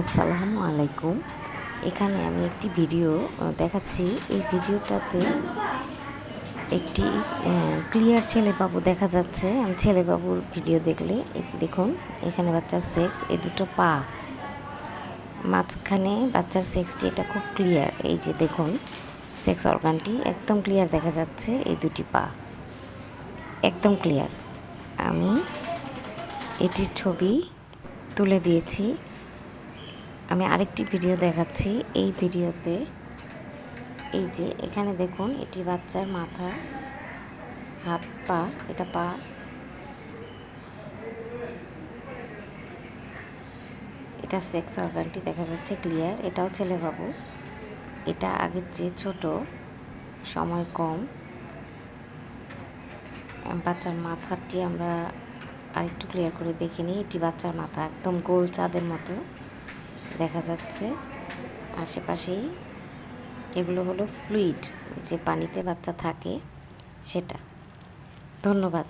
আসসালামু আলাইকুম। এখানে আমি একটি ভিডিও দেখাচ্ছি। এই ভিডিওটাতে একটি ক্লিয়ার ছেলেবাবু দেখা যাচ্ছে। আমি ছেলেবাবুর ভিডিও দেখলে দেখুন, এখানে বাচ্চার সেক্স এই দুটো পা। মাঝখানে বাচ্চার সেক্সটি এটা খুব ক্লিয়ার এই যে দেখুন সেক্স অর্গানটি একদম ক্লিয়ার দেখা যাচ্ছে, এই দুটি পা। একদম ক্লিয়ার আমি এটির ছবি তুলে দিয়েছি। আমি আরেকটি ভিডিও দেখাচ্ছি। এই ভিডিওতে এই যে এখানে দেখুন, এটি বাচ্চার মাথা, হাত, পা, এটা পা। এটা সেক্স অর্গানটি দেখা যাচ্ছে ক্লিয়ার, এটাও ছেলে বাবু এটা আগের চেয়ে ছোট, সময় কম। বাচ্চার মাথাটি আমরা আরেকটু ক্লিয়ার করে দেখিনি, এটি বাচ্চার মাথা, একদম গোল চাঁদের মতো। দেখা যাচ্ছে। আশেপাশেই এগুলো হলো ফ্লুইড যে পানিতে বাচ্চা থাকে সেটা। ধন্যবাদ।